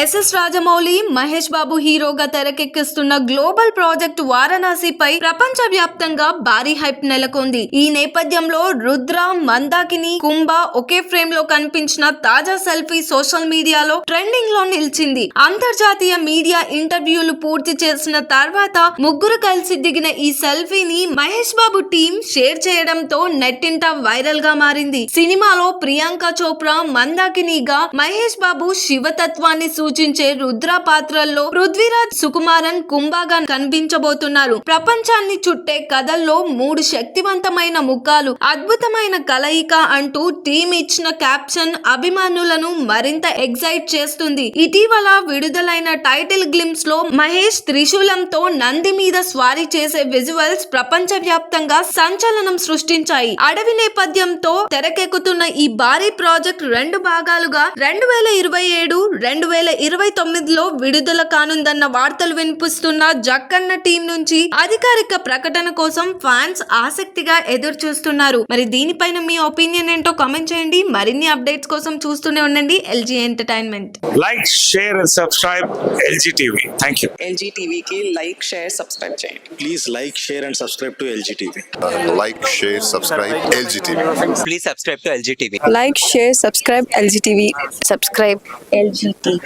SS Rajamouli Mahesh Babu హీరోగా తెరకెక్కిస్తున్న global project వారణాసిపై ప్రపంచ వ్యాప్తంగా భారీ హైప్ నెలకొంది. ఈ నేపథ్యంలో రుద్ర మందాకిని కుంభ ఒకే ఫ్రేమ్లో కనిపించిన తాజా సెల్ఫీ సోషల్ మీడియాలో ట్రెండింగ్లో నిలిచింది. అంతర్జాతీయ మీడియా ఇంటర్వ్యూలు పూర్తి చేసిన తర్వాత ముగ్గురు కలిసి దిగిన ఈ సెల్ఫీని మహేష్ బాబు టీం షేర్ చేయడంతో నెట్టింట వైరల్గా మారింది. సినిమాలో ప్రియాంక చోప్రా మందాకినిగా మహేష్ బాబు శివతత్వాన్ని సూచించే రుద్ర పాత్రల్లో పృథ్వీరాజ్ సుకుమారన్ కుంభగా కనిపించబోతున్నారు. ప్రపంచాన్ని చుట్టే కథల్లో మూడు శక్తివంతమైన ముఖాలు అద్భుతమైన కలయిక అంటూ టీమ్ ఇచ్చిన క్యాప్షన్ అభిమానులను మరింత ఎగ్జైట్ చేస్తుంది. ఇటీవల విడుదలైన టైటిల్ గ్లిమ్స్లో మహేష్ త్రిశూలంతో నంది మీద స్వారీ చేసే విజువల్స్ ప్రపంచ వ్యాప్తంగా సంచలనం సృష్టించాయి. అడవి నేపథ్యంతో తెరకెక్కుతున్న ఈ భారీ ప్రాజెక్ట్ రెండు భాగాలుగా రెండు వేల ఇరవై ఏడు రెండు వేల ఇరవై తొమ్మిదిలో విడుదల కానుందన్న వార్తలు వినిపిస్తున్న జక్కన్న టీం నుంచి అధికారిక ప్రకటన కోసం ఫ్యాన్స్ ఆసక్తిగా ఎదురు చూస్తున్నారు మరి దీనిపైన మీ ఒపీనియన్ ఏంటో కామెంట్ చేయండి మరిన్ని అప్డేట్స్ కోసం చూస్తూనే ఉండండి LG entertainment like, share, and subscribe LG TV. Thank you. LG టీవీకి లైక్ షేర్ సబ్స్క్రైబ్ చేయండి Please like, share, and subscribe to LGTV. like, share, subscribe LGTV. please subscribe to LG TV. Like share subscribe LG TV subscribe LG TV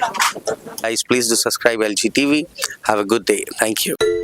Guys, please do subscribe LG TV. Have a good day. Thank you.